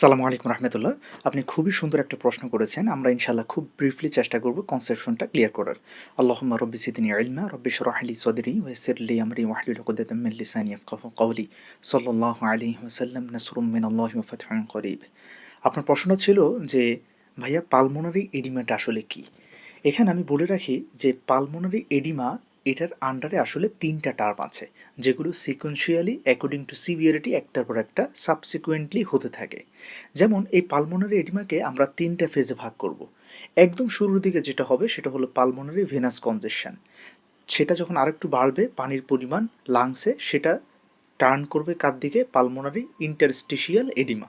সালামু আলাইকুম রহমতুল্লাহ। আপনি খুবই সুন্দর একটা প্রশ্ন করেছেন। আমরা ইনশাল্লাহ খুব ব্রিফলি চেষ্টা করব কনসেপশনটা ক্লিয়ার করার। আল্লাহুম্মা রব্বি সিদিনী ইলমা, রব্বি শরাহলি সদরি ওয়াসিরলি আমরি, ওয়াহলুল লিসানি ইয়াফকাহু কওলি। সাল্লাল্লাহু আলাইহি করিব। আপনার প্রশ্নটা ছিল যে, ভাইয়া পালমোনারি এডিমাটা আসলে কি? এখানে আমি বলে রাখি যে পালমোনারি এডিমা এটার আন্ডারে আসলে তিনটা টার্ম আছে, যেগুলো সিকোয়েন্সিয়ালি অ্যাকর্ডিং টু সিভিয়ারিটি একটার পর একটা সাবসিকুয়েন্টলি হতে থাকে। যেমন এই পালমোনারি এডিমাকে আমরা তিনটা ফেজে ভাগ করব। একদম শুরুর দিকে যেটা হবে সেটা হলো পালমোনারি ভেনাস কনজেশন সেটা যখন আরেকটু বাড়বে, পানির পরিমাণ লাংসে সেটা টার্ন করবে কার দিকে? পালমোনারি ইন্টারস্টিশিয়াল এডিমা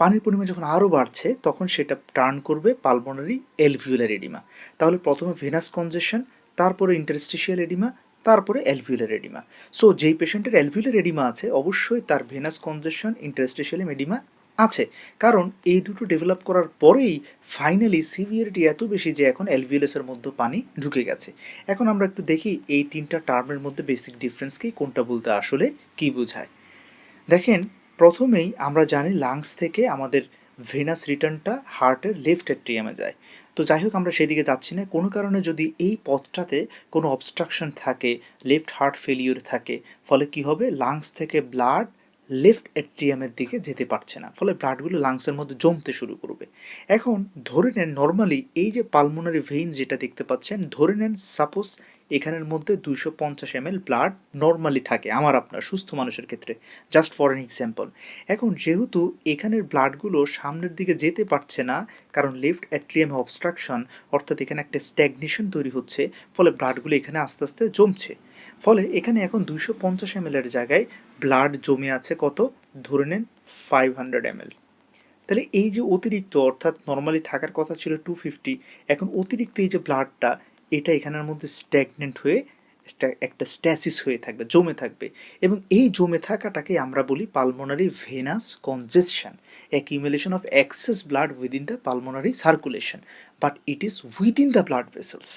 পানির পরিমাণ যখন আরও বাড়ছে, তখন সেটা টার্ন করবে পালমোনারি এলভিউলার এডিমা তাহলে প্রথমে ভেনাস কনজেশন তারপরে ইন্টারস্টিশিয়াল এডিমা তারপরে অ্যালভিউলার এডিমা সো যেই পেশেন্টের অ্যালভিউলার এডিমা আছে, অবশ্যই তার ভেনাস কনজেশন ইন্টারস্টিশিয়াল এডিমা আছে। কারণ এই দুটো ডেভেলপ করার পরেই ফাইনালি সিভিয়ারিটি এত বেশি যে এখন অ্যালভিউলাসের মধ্যে পানি ঢুকে গেছে। এখন আমরা একটু দেখি এই তিনটা টার্মের মধ্যে বেসিক ডিফারেন্স কি, কোনটা বলতে আসলে কি বোঝায়। দেখেন, প্রথমেই আমরা জানি লাংস থেকে আমাদের ভেনাস রিটার্নটা হার্টের লেফট অ্যাট্রিয়ামে যায়। তো যাই হোক আমরা সেদিকে যাচ্ছি না। কোনো কারণে যদি এই পথটাতে কোনো অবস্ট্রাকশন থাকে লেফট হার্ট ফেলিওর থাকে, ফলে কি হবে? লাংস থেকে ব্লাড লেফট অ্যাট্রিয়ামের দিকে যেতে পারছে না। ফলে ব্লাডগুলো লাংসের মধ্যে জমতে শুরু করবে। এখন ধরে নেন নর্মালি এই যে পালমোনারি ভেইন যেটা দেখতে পাচ্ছেন, ধরে নেন সাপোজ এখানের মধ্যে দুইশো পঞ্চাশ এম এল ব্লাড নর্মালি থাকে আমার আপনার, সুস্থ মানুষের ক্ষেত্রে জাস্ট ফর এন এক্সাম্পল এখন যেহেতু এখানের ব্লাডগুলো সামনের দিকে যেতে পারছে না, কারণ লেফট অ্যাট্রিয়ামে অবস্ট্রাকশন অর্থাৎ এখানে একটা স্ট্যাগনেশন তৈরি হচ্ছে, ফলে ব্লাডগুলো এখানে আস্তে আস্তে জমছে। ফলে এখানে এখন দুইশো পঞ্চাশ এম এর জায়গায় ব্লাড জমে আছে কত? ধরে নেন ফাইভ হান্ড্রেড এম এল। তাহলে এই যে অতিরিক্ত, অর্থাৎ নর্মালি থাকার কথা ছিল টু ফিফটি এখন অতিরিক্ত এই যে ব্লাডটা এটা এখানের মধ্যে স্ট্যাগনেন্ট হয়ে একটা স্ট্যাসিস হয়ে থাকবে, জমে থাকবে। এবং এই জমে থাকাটাকে আমরা বলি pulmonary venous congestion accumulation of excess blood within the pulmonary circulation but it is within the blood vessels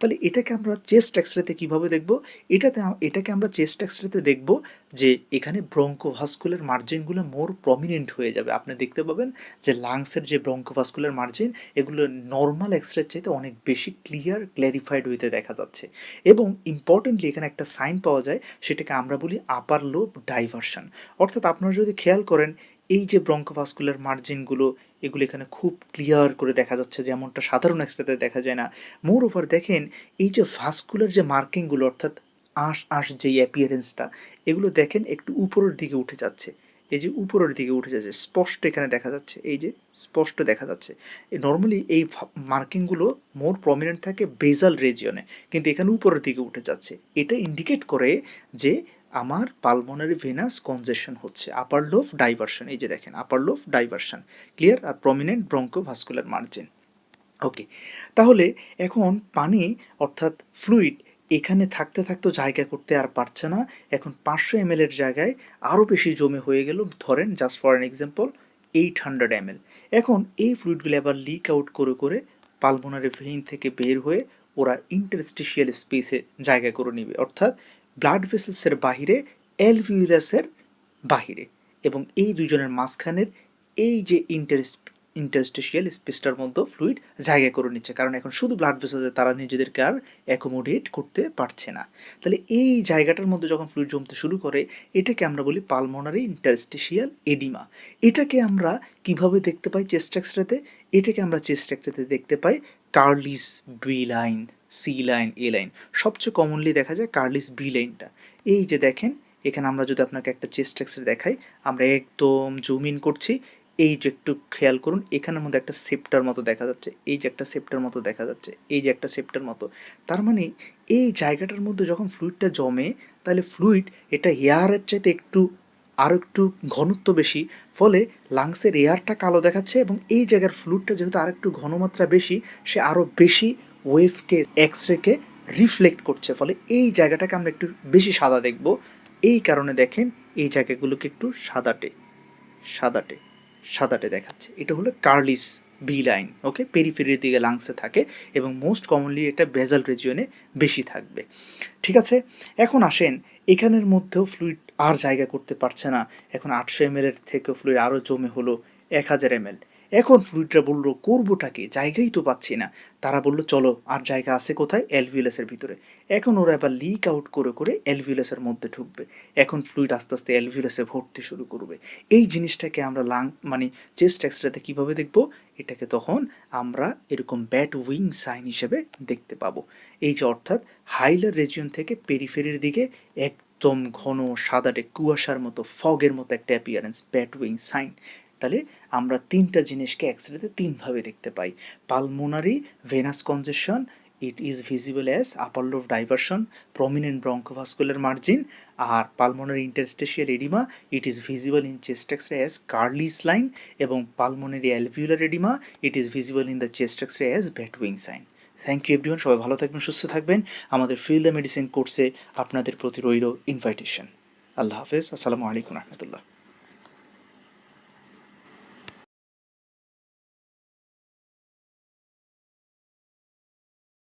তাহলে এটাকে আমরা চেস্ট এক্সরেতে কীভাবে দেখব? এটাতে এটাকে আমরা চেস্ট এক্সরেতে দেখব যে এখানে ব্রঙ্কোভাস্কুলার মার্জিনগুলো মোর প্রমিনেন্ট হয়ে যাবে। আপনি দেখতে পাবেন যে লাংসের যে ব্রঙ্কোভাস্কুলার মার্জিন এগুলো নর্মাল এক্সরের চাইতে অনেক বেশি ক্লিয়ার ক্ল্যারিফাইড হইতে দেখা যাচ্ছে। এবং ইম্পর্টেন্টলি এখানে একটা সাইন পাওয়া যায়, সেটাকে আমরা বলি আপার লোব ডাইভার্সন অর্থাৎ আপনারা যদি খেয়াল করেন, এই যে ব্রঙ্কোভাস্কুলার মার্জিনগুলো এগুলো এখানে খুব ক্লিয়ার করে দেখা যাচ্ছে যেমনটা সাধারণ এক্সরেতে দেখা যায় না। মোর ওভার দেখেন, এই যে ভাস্কুলার যে মার্কিংগুলো অর্থাৎ আঁশ আঁশ যেই অ্যাপিয়ারেন্সটা এগুলো দেখেন একটু উপরের দিকে উঠে যাচ্ছে। এই যে উপরের দিকে উঠে যাচ্ছে, স্পষ্ট এখানে দেখা যাচ্ছে, এই যে স্পষ্ট দেখা যাচ্ছে। নর্মালি এই মার্কিংগুলো মোর প্রমিনেন্ট থাকে বেজাল রেজিয়নে কিন্তু এখানে উপরের দিকে উঠে যাচ্ছে। এটা ইন্ডিকেট করে যে আমার পালমোনারি ভেনাস কনজেশন হচ্ছে আপার লোভ ডাইভারশন এই যে দেখেন আপার লোভ ডাইভারশন ক্লিয়ার আর prominent broncho vascular margin okay তাহলে এখন পানি অর্থাৎ ফ্লুইড এখানে থাকতে থাকতে জায়গা করতে আর পারছে না। এখন পাঁচশো এম এর জায়গায় আরও বেশি জমে হয়ে গেল। ধরেন just for an example eight hundred M এখন এই ফ্লুইডগুলো আবার লিক আউট করে করে পালমোনারি ভেইন থেকে বের হয়ে ওরা ইন্টারস্টিশিয়াল স্পেসে জায়গা করে নেবে। অর্থাৎ ব্লাড ভেসেলসের বাহিরে অ্যালভিউলাসের বাহিরে। এবং এই দুজনের মাঝখানের এই যে ইন্টার ইন্টারস্টেশিয়াল স্পেসটার মধ্যে ফ্লুইড জায়গা করে নিচ্ছে। কারণ এখন শুধু ব্লাড ভেসেলসে তারা নিজেদেরকে আর অ্যাকোমোডেট করতে পারছে না। তাহলে এই জায়গাটার মধ্যে যখন ফ্লুইড জমতে শুরু করে, এটাকে আমরা বলি পালমোনারি ইন্টারস্টেশিয়াল এডিমা এটাকে আমরা কীভাবে দেখতে পাই চেস্ট এক্সরেতে এটাকে আমরা চেস্ট এক্সরেতে দেখতে পাই Kerley B line C line A line সবচেয়ে কমনলি দেখা যায় কার্লিস বি লাইনটা এই যে দেখেন, এখানে আমরা যদি আপনাকে একটা চেস্ট এক্সরে দেখাই, আমরা একদম জুম ইন করছি এই যে একটু খেয়াল করুন, এখানের মধ্যে একটা সেপ্টার মতো দেখা যাচ্ছে, এই যে একটা সেপ্টার মতো দেখা যাচ্ছে, এই যে একটা সেপ্টার মতো। তার মানে এই জায়গাটার মধ্যে যখন ফ্লুইডটা জমে, তাহলে ফ্লুইড এটা এয়ারের চাইতে একটু আরও একটু ঘনত্ব বেশি, ফলে লাংসের এয়ারটা কালো দেখাচ্ছে এবং এই জায়গার ফ্লুইডটা যেহেতু আর একটু ঘনমাত্রা বেশি, সে আরও বেশি ওয়েভকে এক্স রেকে রিফ্লেক্ট করছে, ফলে এই জায়গাটাকে আমরা একটু বেশি সাদা দেখব। এই কারণে দেখেন এই জায়গাগুলোকে একটু সাদাটে সাদাটে। সাদাটে দেখাচ্ছে। এটা হলো কার্লিস বি লাইন, ওকে? পেরিফেরির দিকে লাংসে থাকে এবং মোস্ট কমনলি এটা বেজাল রিজিয়নে বেশি থাকবে। ঠিক আছে? এখন আসেন, এখানের মধ্যেও ফ্লুইড আর জায়গা করতে পারছে না। এখন আটশো এম এর থেকে ফ্লুইড আরও জমে হলো এক হাজার এম এখন ফ্লুইডরা বলল, করবোটা কি? জায়গাই তো পাচ্ছি না। তারা বলল, চলো, আর জায়গা আছে কোথায়? অ্যালভিউলাসের ভিতরে। এখন ওরা এবার লিক আউট করে করে অ্যালভিউলাসের মধ্যে ঢুকবে। এখন ফ্লুইড আস্তে আস্তে অ্যালভিউলাসে ভর্তি শুরু করবে। এই জিনিসটাকে আমরা লাং মানে চেস্ট এক্সরেতে কীভাবে দেখব? এটাকে তখন আমরা এরকম ব্যাট উইং সাইন হিসেবে দেখতে পাবো। এই যে অর্থাৎ হাইলার রেজিয়ন থেকে পেরিফেরির দিকে একদম ঘন সাদাটে কুয়াশার মতো ফগের মতো একটা অ্যাপিয়ারেন্স ব্যাট উইং সাইন তাহলে আমরা তিনটা জিনিসকে এক্সরেতে তিনভাবে দেখতে পাই। Pulmonary venous congestion it is visible as upper lobe diversion prominent bronchovascular margin R pulmonary interstitial oedema it is visible in chest X ray as Kerley line এবং pulmonary alveolar oedema it is visible in the chest X ray as batwing sign thank you everyone সবাই ভালো থাকবেন, সুস্থ থাকবেন। আমাদের feel the medicine কোর্সে আপনাদের প্রতি রইল ইনভাইটেশন আল্লাহ হাফেজ, আসসালামু আলাইকুম রহমতুল্লাহ।